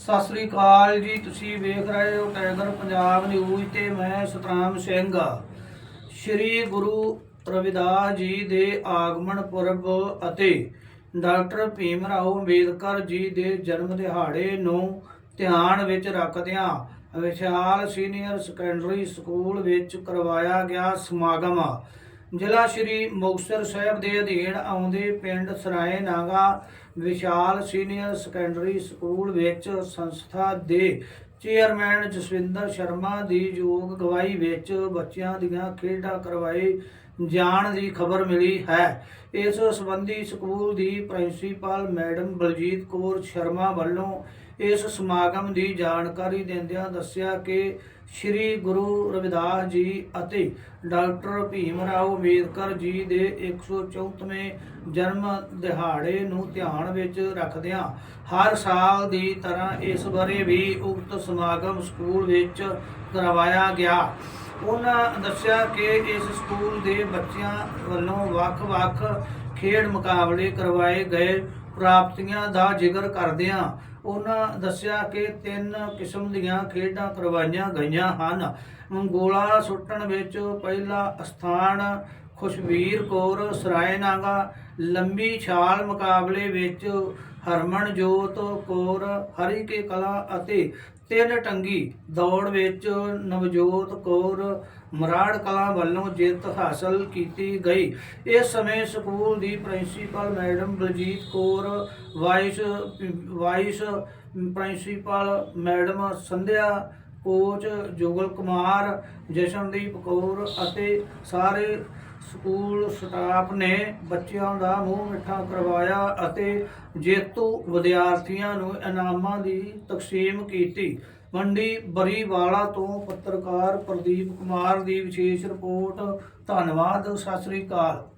ਸਤਿ ਸ੍ਰੀ ਅਕਾਲ ਜੀ, ਤੁਸੀਂ ਵੇਖ ਰਹੇ ਹੋ ਟਾਈਗਰ ਪੰਜਾਬ ਨਿਊਜ਼ ਤੇ ਮੈਂ ਸਤਰਾਮ ਸਿੰਘ। ਸ੍ਰੀ ਗੁਰੂ ਰਵਿਦਾਸ ਜੀ ਦੇ ਆਗਮਨ ਪੁਰਬ ਅਤੇ ਡਾਕਟਰ ਭੀਮ ਰਾਓ ਅੰਬੇਦਕਰ ਜੀ ਦੇ ਜਨਮ ਦਿਹਾੜੇ ਨੂੰ ਧਿਆਨ ਵਿੱਚ ਰੱਖਦਿਆਂ ਵਿਸ਼ਾਲ ਸੀਨੀਅਰ ਸੈਕੰਡਰੀ ਸਕੂਲ ਵਿੱਚ ਕਰਵਾਇਆ ਗਿਆ ਸਮਾਗਮ। ਜ਼ਿਲ੍ਹਾ ਸ਼੍ਰੀ ਮੁਕਤਸਰ ਸਾਹਿਬ ਦੇ ਅਧੀਨ ਆਉਂਦੇ ਪਿੰਡ Sarai Naga Vishal senior secondary school ਵਿੱਚ ਸੰਸਥਾ ਦੇ ਚੇਅਰਮੈਨ ਜਸਵਿੰਦਰ ਸ਼ਰਮਾ ਦੀ ਯੋਗ ਗਵਾਹੀ ਵਿੱਚ ਬੱਚਿਆਂ ਦੀਆਂ ਖੇਡਾਂ ਕਰਵਾਈ ਜਾਣ ਦੀ ਖਬਰ ਮਿਲੀ ਹੈ। ਇਸ ਸੰਬੰਧੀ ਸਕੂਲ ਦੀ ਪ੍ਰਿੰਸੀਪਲ ਮੈਡਮ ਬਲਜੀਤ ਕੌਰ ਸ਼ਰਮਾ ਵੱਲੋਂ ਇਸ ਸਮਾਗਮ ਦੀ ਜਾਣਕਾਰੀ ਦਿੰਦਿਆਂ ਦੱਸਿਆ ਕਿ ਸ੍ਰੀ ਗੁਰੂ ਰਵਿਦਾਸ ਜੀ ਅਤੇ ਡਾਕਟਰ ਭੀਮ ਰਾਓ ਅੰਬੇਦਕਰ ਜੀ ਦੇ 134ਵੇਂ ਜਨਮ ਦਿਹਾੜੇ ਨੂੰ ਧਿਆਨ ਵਿੱਚ ਰੱਖਦਿਆਂ ਹਰ ਸਾਲ ਦੀ ਤਰ੍ਹਾਂ ਇਸ ਬਾਰੇ ਵੀ ਉਕਤ ਸਮਾਗਮ ਸਕੂਲ ਵਿੱਚ ਕਰਵਾਇਆ ਗਿਆ। ਉਹਨਾਂ ਦੱਸਿਆ ਕਿ ਇਸ ਸਕੂਲ ਦੇ ਬੱਚਿਆਂ ਵੱਲੋਂ ਵੱਖ-ਵੱਖ ਖੇਡ ਮੁਕਾਬਲੇ ਕਰਵਾਏ ਗਏ ਪ੍ਰਾਪਤੀਆਂ ਦਾ ਜ਼ਿਕਰ ਕਰਦਿਆਂ ਉਹਨਾਂ ਦੱਸਿਆ ਕਿ ਤਿੰਨ ਕਿਸਮ ਦੀਆਂ ਖੇਡਾਂ ਕਰਵਾਈਆਂ ਗਈਆਂ ਹਨ। ਗੋਲਾ ਸੁੱਟਣ ਵਿੱਚ ਪਹਿਲਾ ਸਥਾਨ ਖੁਸ਼ਵੀਰ ਕੌਰ ਸਰਾਏਨਾਗਾ ਲੰਬੀ ਛਾਲ ਮੁਕਾਬਲੇ ਵਿੱਚ ਹਰਮਨਜੋਤ ਕੌਰ, ਹਰੀ ਕੇ ਕਲਾ ਅਤੇ ਤਿੰਨ ਟੰਗੀ ਦੌੜ ਵਿੱਚ ਨਵਜੋਤ ਕੌਰ ਮਰਾੜ ਕਲਾ ਵੱਲੋਂ ਜਿੱਤ ਹਾਸਲ ਕੀਤੀ ਗਈ। ਇਸ ਸਮੇਂ ਸਕੂਲ ਦੀ principal madam Baljit Kaur, vice vice principal madam Sandhya, coach Jugal Kumar, Jashandeep Kaur ਅਤੇ ਸਾਰੇ ਸਕੂਲ ਸਟਾਫ ਨੇ ਬੱਚਿਆਂ ਦਾ ਮੂੰਹ ਮਿੱਠਾ ਕਰਵਾਇਆ ਅਤੇ ਜੇਤੂ ਵਿਦਿਆਰਥੀਆਂ ਨੂੰ ਇਨਾਮਾਂ ਦੀ ਤਕਸੀਮ ਕੀਤੀ। ਮੰਡੀ ਬਰੀਵਾਲਾ ਤੋਂ ਪੱਤਰਕਾਰ ਪ੍ਰਦੀਪ ਕੁਮਾਰ ਦੀ ਵਿਸ਼ੇਸ਼ ਰਿਪੋਰਟ। ਧੰਨਵਾਦ, ਸਤਿ ਸ੍ਰੀ ਅਕਾਲ।